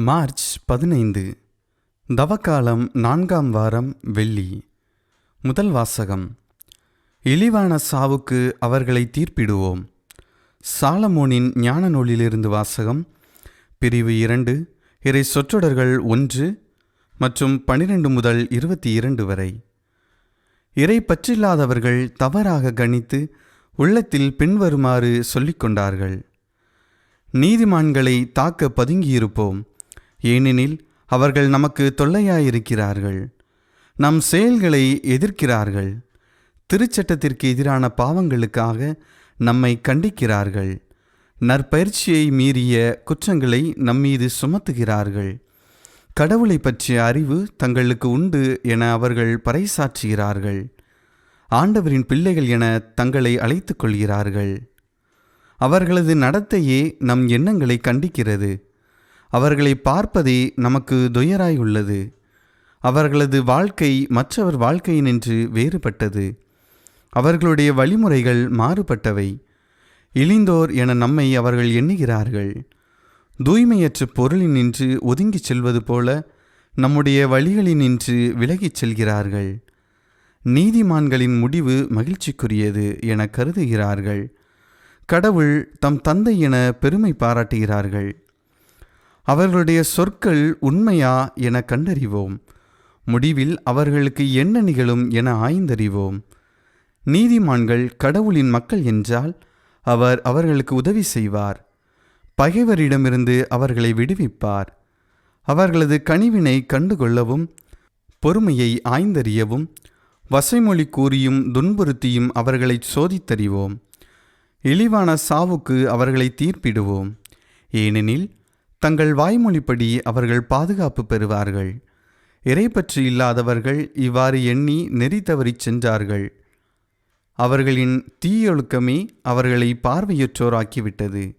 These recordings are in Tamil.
மார்ச் பதினைந்து தவக்காலம் நான்காம் வாரம் வெள்ளி. முதல் வாசகம். இழிவான சாவுக்கு அவர்களை தீர்ப்பிடுவோம். சாலமோனின் ஞான நூலிலிருந்து வாசகம். பிரிவு இரண்டு இறை சொற்றொடர்கள் ஒன்று மற்றும் பனிரெண்டு முதல் இருபத்தி இரண்டு வரை. இறை பற்றில்லாதவர்கள் தவறாக கணித்து உள்ளத்தில் பின்வருமாறு சொல்லிக்கொண்டார்கள். நீதிமான்களை தாக்க பதுங்கியிருப்போம். ஏனெனில் அவர்கள் நமக்கு தொல்லையாயிருக்கிறார்கள். நம் செயல்களை எதிர்க்கிறார்கள். திருச்சட்டத்திற்கு எதிரான பாவங்களுக்காக நம்மை கண்டிக்கிறார்கள். நற்பயிற்சியை மீறிய குற்றங்களை நம்மீது சுமத்துகிறார்கள். கடவுளை பற்றிய அறிவு தங்களுக்கு உண்டு என அவர்கள் பறைசாற்றுகிறார்கள். ஆண்டவரின் பிள்ளைகள் என தங்களை அழைத்துக் கொள்கிறார்கள் அவர்களது நடத்தையே நம் எண்ணங்களை கண்டிக்கிறது. அவர்களை பார்ப்பதே நமக்கு துயராய் உள்ளது அவர்களது வாழ்க்கை மற்றவர் வாழ்க்கையினின்று வேறுபட்டது. அவர்களுடைய வழிமுறைகள் மாறுபட்டவை. இழிந்தோர் என நம்மை அவர்கள் எண்ணுகிறார்கள். தூய்மையற்ற பொருளினின்று ஒதுங்கிச் செல்வது போல நம்முடைய வழிகளினின்று விலகிச் செல்கிறார்கள். நீதிமான்களின் முடிவு மகிழ்ச்சிக்குரியது என கருதுகிறார்கள். கடவுள் தம் தந்தை என பெருமை பாராட்டுகிறார்கள். அவர்களுடைய சொற்கள் உண்மையா என கண்டறிவோம். முடிவில் அவர்களுக்கு என்ன நிகழும் என ஆய்ந்தறிவோம். நீதிமான்கள் கடவுளின் மக்கள் என்றால் அவர் அவர்களுக்கு உதவி செய்வார். பகைவரிடமிருந்து அவர்களை விடுவிப்பார். அவர்களது கனிவினை கண்டுகொள்ளவும் பொறுமையை ஆய்ந்தறியவும் வசைமொழி கூறியும் துன்புறுத்தியும் அவர்களை சோதித்தறிவோம். இழிவான சாவுக்கு அவர்களை தீர்ப்பிடுவோம். ஏனெனில் தங்கள் வாய்மொழிப்படி அவர்கள் பாதுகாப்பு பெறுவார்கள். இறைப்பற்று இல்லாதவர்கள் இவ்வாறு எண்ணி நெறி தவறிச் சென்றார்கள். அவர்களின் தீயொழுக்கமே அவர்களை பார்வையற்றோராக்கிவிட்டது.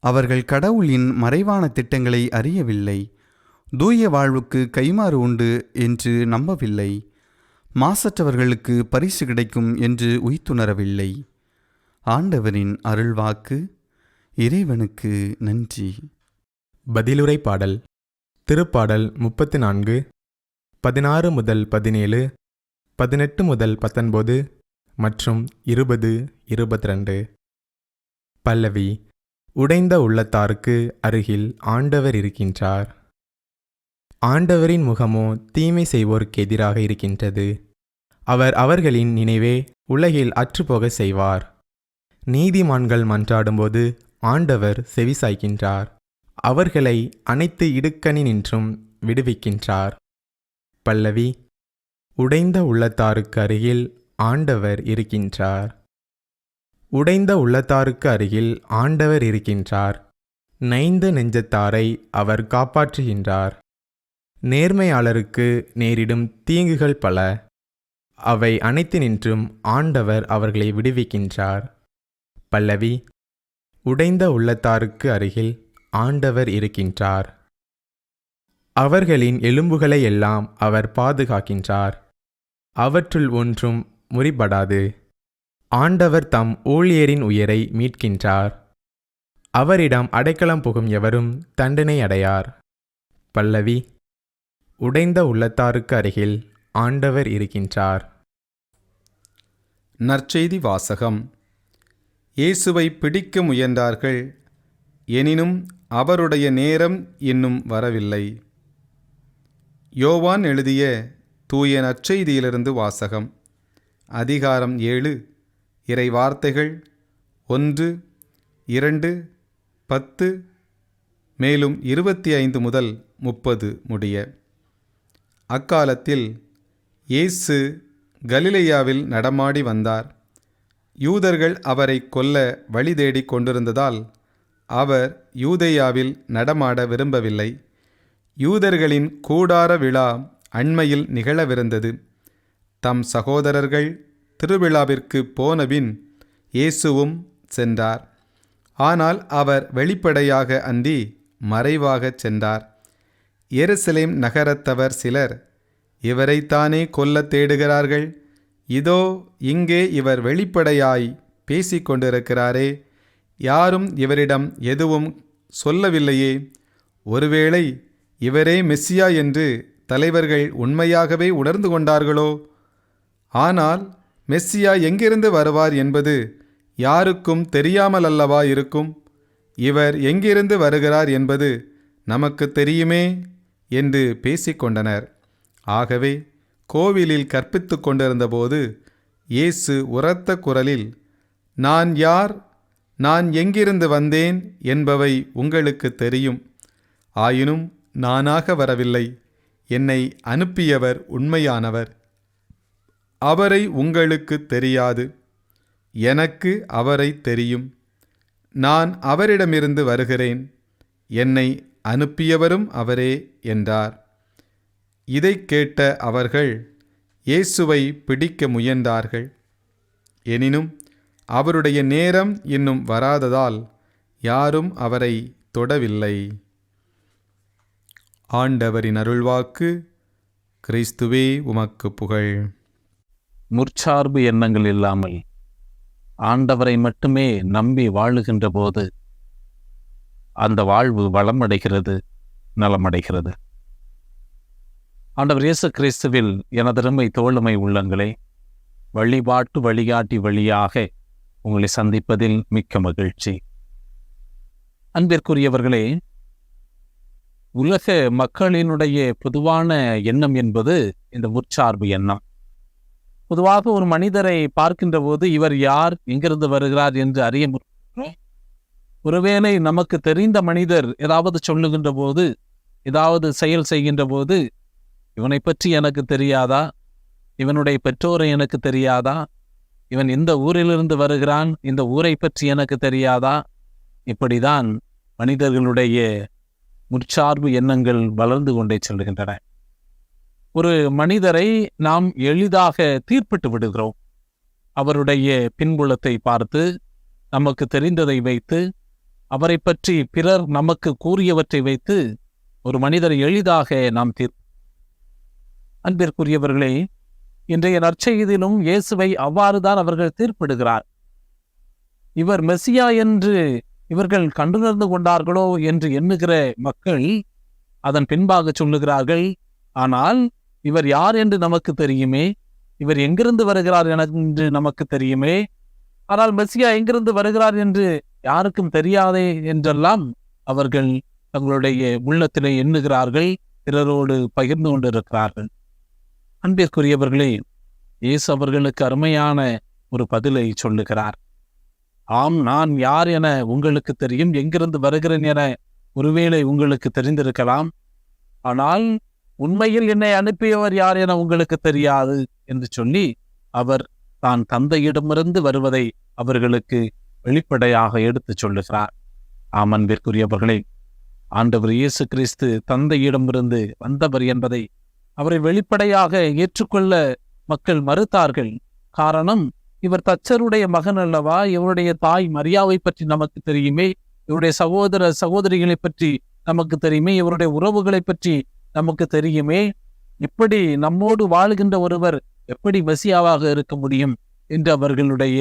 அவர்கள் கடவுளின் மறைவான திட்டங்களை அறியவில்லை. தூய வாழ்வுக்கு கைமாறு உண்டு என்று நம்பவில்லை. மாசற்றவர்களுக்கு பரிசு கிடைக்கும் என்று உய்த்துணரவில்லை. ஆண்டவரின் அருள்வாக்கு இறைவனுக்கு நன்றி. பதிலுரை பாடல். திருப்பாடல் முப்பத்தி நான்கு பதினாறு முதல் பதினேழு பதினெட்டு முதல் பத்தொன்பது மற்றும் இருபது இருபத்திரண்டு. பல்லவி உடைந்த உள்ளத்தாருக்கு அருகில் ஆண்டவர் இருக்கின்றார். ஆண்டவரின் முகமோ தீமை செய்வோருக்கு எதிராக இருக்கின்றது. அவர் அவர்களின் நினைவே உலகில் அற்றுப்போக செய்வார். நீதிமான்கள் மன்றாடும்போது ஆண்டவர் செவிசாய்க்கின்றார். அவர்களை அனைத்து இடுக்கணி நின்றும் விடுவிக்கின்றார். பல்லவி உடைந்த உள்ளத்தாருக்கு அருகில் ஆண்டவர் இருக்கின்றார். உடைந்த உள்ளத்தாருக்கு அருகில் ஆண்டவர் இருக்கின்றார். நைந்த நெஞ்சத்தாரை அவர் காப்பாற்றுகின்றார். நேர்மையாளருக்கு நேரிடும் தீங்குகள் பல. அவை அனைத்தினின்றும் ஆண்டவர் அவர்களை விடுவிக்கின்றார். பல்லவி உடைந்த உள்ளத்தாருக்கு அருகில் ஆண்டவர் இருக்கின்றார். அவர்களின் எலும்புகளை எல்லாம் அவர் பாதுகாக்கின்றார். அவற்றுள் ஒன்றும் முறிபடாது. ஆண்டவர் தம் ஊழியரின் உயிரை மீட்கின்றார். அவரிடம் அடைக்கலம் புகும் எவரும் தண்டனை அடையார். பல்லவி உடைந்த உள்ளத்தாருக்கு அருகில் ஆண்டவர் இருக்கின்றார். நற்செய்தி வாசகம். இயேசுவை பிடிக்க முயன்றார்கள் எனினும் அவருடைய நேரம் இன்னும் வரவில்லை. யோவான் எழுதிய தூய நற்செய்தியிலிருந்து வாசகம். அதிகாரம் ஏழு. இறை வார்த்தைகள் ஒன்று இரண்டு பத்து மேலும் இருபத்தி ஐந்து முதல் முப்பது முடிய. அக்காலத்தில் இயேசு கலிலேயாவில் நடமாடி வந்தார். யூதர்கள் அவரை கொல்ல வழி தேடிக் கொண்டிருந்ததால் அவர் யூதேயாவில் நடமாட விரும்பவில்லை. யூதர்களின் கூடார விழா அண்மையில் நிகழவிருந்தது. தம் சகோதரர்கள் திருவிழாவிற்கு போனபின் இயேசுவும் சென்றார். ஆனால் அவர் வெளிப்படையாக அந்தி மறைவாகச் சென்றார். எருசலேம் நகரத்தவர் சிலர் இவரைத்தானே கொல்லத் தேடுகிறார்கள்? இதோ இங்கே இவர் வெளிப்படையாய் பேசிக்கொண்டிருக்கிறாரே யாரும் இவரிடம் எதுவும் சொல்லவில்லையே. ஒருவேளை இவரே மெஸ்ஸியா என்று தலைவர்கள் உண்மையாகவே உணர்ந்து கொண்டார்களோ? ஆனால் மெஸ்ஸியா எங்கிருந்து வருவார் என்பது யாருக்கும் தெரியாமல் அல்லவா இருக்கும்? இவர் எங்கிருந்து வருகிறார் என்பது நமக்கு தெரியுமே? என்று பேசிக்கொண்டனர் ஆகவே கோவிலில் கற்பித்து கொண்டிருந்தபோது இயேசு உரத்த குரலில் நான் யார் நான் எங்கிருந்து வந்தேன் என்பவை உங்களுக்கு தெரியும். ஆயினும் நானாக வரவில்லை. என்னை அனுப்பியவர் உண்மையானவர். அவரை உங்களுக்கு தெரியாது. எனக்கு அவரை தெரியும். நான் அவரிடமிருந்து வருகிறேன். என்னை அனுப்பியவரும் அவரே என்றார். இதைக் கேட்ட அவர்கள் இயேசுவை பிடிக்க முயன்றார்கள். எனினும் அவருடைய நேரம் இன்னும் வராததால் யாரும் அவரை தொடவில்லை. ஆண்டவரின் அருள்வாக்கு கிறிஸ்துவே உமக்கு புகழ். முற்சார்பு எண்ணங்கள் இல்லாமல் ஆண்டவரை மட்டுமே நம்பி வாழுகின்ற போது அந்த வாழ்வு வளமடைகிறது நலமடைகிறது. ஆண்டவர் இயேசு கிறிஸ்துவில் எனதருமை தோழமை உள்ளங்களே வழிபாட்டு வழிகாட்டி வழியாக உங்களை சந்திப்பதில் மிக்க மகிழ்ச்சி. அன்பிற்குரியவர்களே உலக மக்களினுடைய பொதுவான எண்ணம் என்பது இந்த முற்சார்பு எண்ணம். பொதுவாக ஒரு மனிதரை பார்க்கின்ற போது இவர் யார் எங்கிருந்து வருகிறார் என்று அறிய ஒருவேளை நமக்கு தெரிந்த மனிதர் ஏதாவது சொல்லுகின்ற போது ஏதாவது செயல் செய்கின்ற போது இவனை பற்றி எனக்கு தெரியாதா? இவனுடைய பெற்றோரை எனக்கு தெரியாதா? இவன் இந்த ஊரிலிருந்து வருகிறான் இந்த ஊரை பற்றி எனக்கு தெரியாதா? இப்படிதான் மனிதர்களுடைய முற்சார்பு எண்ணங்கள் வளர்ந்து கொண்டே செல்கின்றன. ஒரு மனிதரை நாம் எளிதாக தீர்ப்பிட்டு விடுகிறோம். அவருடைய பின்புலத்தை பார்த்து நமக்கு தெரிந்ததை வைத்து அவரை பற்றி பிறர் நமக்கு கூறியவற்றை வைத்து ஒரு மனிதரை எளிதாக நாம் தீர் அன்பிற்குரியவர்களே இன்றைய நற்செய்தியிலும் இயேசுவை அவ்வாறுதான் அவர்கள் தீர்ப்பிடுகிறார். இவர் மெசியா என்று இவர்கள் கண்டுணர்ந்து கொண்டார்களோ என்று எண்ணுகிற மக்கள் அதன் பின்பாக சொல்லுகிறார்கள் ஆனால் இவர் யார் என்று நமக்கு தெரியுமே? இவர் எங்கிருந்து வருகிறார் என- என்று நமக்கு தெரியுமே? ஆனால் மெஸ்ஸியா எங்கிருந்து வருகிறார் என்று யாருக்கும் தெரியாதே? என்றெல்லாம் அவர்கள் தங்களுடைய உள்ளத்திலே எண்ணுகிறார்கள் பிறரோடு பகிர்ந்து கொண்டிருக்கிறார்கள். அன்பிற்குரியவர்களே இயேசு அவர்களுக்கு அருமையான ஒரு பதிலை சொல்லுகிறார். ஆம் நான் யார் என உங்களுக்கு தெரியும் எங்கிருந்து வருகிறேன் என ஒருவேளை உங்களுக்கு தெரிந்திருக்கலாம். ஆனால் உண்மையில் என்னை அனுப்பியவர் யார் என உங்களுக்கு தெரியாது என்று சொல்லி அவர் தான் தந்தையிடமிருந்து வருவதை அவர்களுக்கு வெளிப்படையாக எடுத்துச் சொல்லுகிறார். ஆம் அன்பிற்குரியவர்களே ஆண்டவர் இயேசு கிறிஸ்து தந்தையிடமிருந்து வந்தவர் என்பதை அவரை வெளிப்படையாக ஏற்றுக்கொள்ள மக்கள் மறுத்தார்கள். காரணம் இவர் தச்சருடைய மகன் அல்லவா? இவருடைய தாய் மரியாவை பற்றி நமக்கு தெரியுமே. இவருடைய சகோதர சகோதரிகளை பற்றி நமக்கு தெரியுமே. இவருடைய உறவுகளை பற்றி நமக்கு தெரியுமே. இப்படி நம்மோடு வாழுகின்ற ஒருவர் எப்படி மெசியாவாக இருக்க முடியும் என்று அவர்களுடைய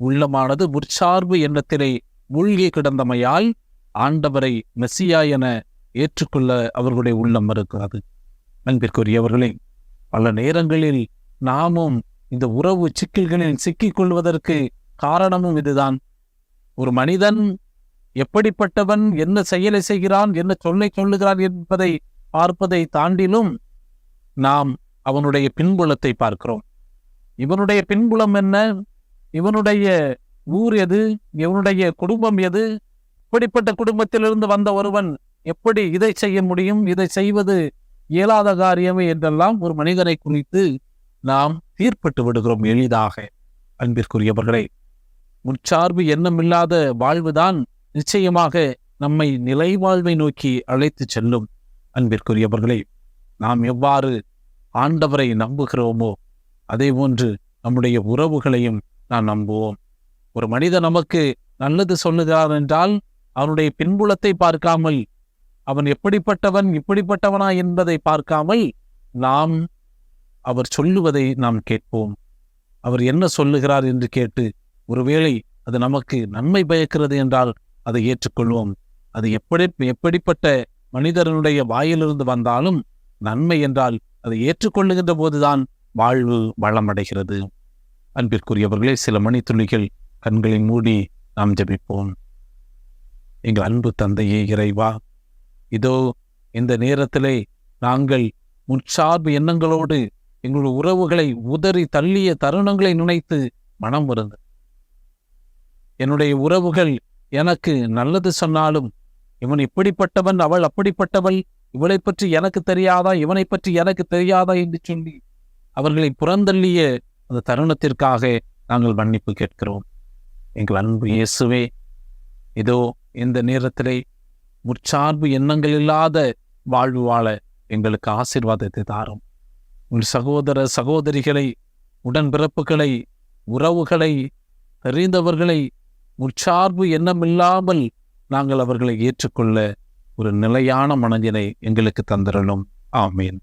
உள்ளமானது முற்சார்பு எண்ணத்திலே மூழ்கி கிடந்தமையால் ஆண்டவரை மெஸ்ஸியா என ஏற்றுக்கொள்ள அவர்களுடைய உள்ளம் மறுக்கிறது அன்பிற்குரியவர்களே பல நேரங்களில் நாமும் இந்த உறவு சிக்கல்களில் சிக்கிக் கொள்வதற்கு காரணமும் இதுதான். ஒரு மனிதன் எப்படிப்பட்டவன் என்ன செயலை செய்கிறான் என்ன சொல்லை சொல்லுகிறான் என்பதை பார்ப்பதை தாண்டிலும் நாம் அவனுடைய பின்புலத்தை பார்க்கிறோம். இவனுடைய பின்புலம் என்ன? இவனுடைய ஊர் எது? இவனுடைய குடும்பம் எது? இப்படிப்பட்ட குடும்பத்திலிருந்து வந்த ஒருவன் எப்படி இதை செய்ய முடியும்? இதை செய்வது இயலாத காரியமே என்றெல்லாம் ஒரு மனிதனை குறித்து நாம் தீர்ப்பட்டு விடுகிறோம் எளிதாக. அன்பிற்குரியவர்களே முற்சார்பு எண்ணமில்லாத வாழ்வுதான் நிச்சயமாக நம்மை நிலை வாழ்வை நோக்கி அழைத்துச் செல்லும். அன்பிற்குரியவர்களே நாம் எவ்வாறு ஆண்டவரை நம்புகிறோமோ அதே போன்று நம்முடைய உறவுகளையும் நாம் நம்புவோம். ஒரு மனிதன் நமக்கு நல்லது சொல்லுகிறார் என்றால் அவனுடைய பின்புலத்தை பார்க்காமல் அவன் எப்படிப்பட்டவன் இப்படிப்பட்டவனா என்பதை பார்க்காமல் நாம் அவர் சொல்லுவதை நாம் கேட்போம். அவர் என்ன சொல்லுகிறார் என்று கேட்டு ஒருவேளை அது நமக்கு நன்மை பயக்கிறது என்றால் அதை ஏற்றுக்கொள்வோம். அது எப்படி எப்படிப்பட்ட மனிதனுடைய வாயிலிருந்து வந்தாலும் நன்மை என்றால் அதை ஏற்றுக்கொள்ளுகின்ற போதுதான் வாழ்வு வளமடைகிறது. அன்பிற்குரியவர்களே சில மணித்துளிகள் கண்களை மூடி நாம் ஜபிப்போம். எங்கள் அன்பு தந்தையே இறைவா இதோ இந்த நேரத்திலே நாங்கள் முற்சார்பு எண்ணங்களோடு எங்களுடைய உறவுகளை உதறி தள்ளிய தருணங்களை நினைத்து மனம் வருந்த என்னுடைய உறவுகள் எனக்கு நல்லது சொன்னாலும் இவன் இப்படிப்பட்டவன் அவள் அப்படிப்பட்டவள் இவளை பற்றி எனக்கு தெரியாதா இவனை பற்றி எனக்கு தெரியாதா என்று சொல்லி அவர்களை புறந்தள்ளிய அந்த தருணத்திற்காக நாங்கள் மன்னிப்பு கேட்கிறோம். எங்கள் அன்பு இயேசுவே இதோ இந்த நேரத்திலே முற்சார்பு எண்ணங்கள் இல்லாத வாழ்வு வாழ எங்களுக்கு ஆசீர்வாதத்தை தாரும். உன் சகோதர சகோதரிகளை உடன்பிறப்புகளை உறவுகளை தெரிந்தவர்களை முற்சார்பு எண்ணமில்லாமல் நாங்கள் அவர்களை ஏற்றுக்கொள்ள ஒரு நிலையான மனதினை எங்களுக்கு தந்திரலும். ஆமீன்.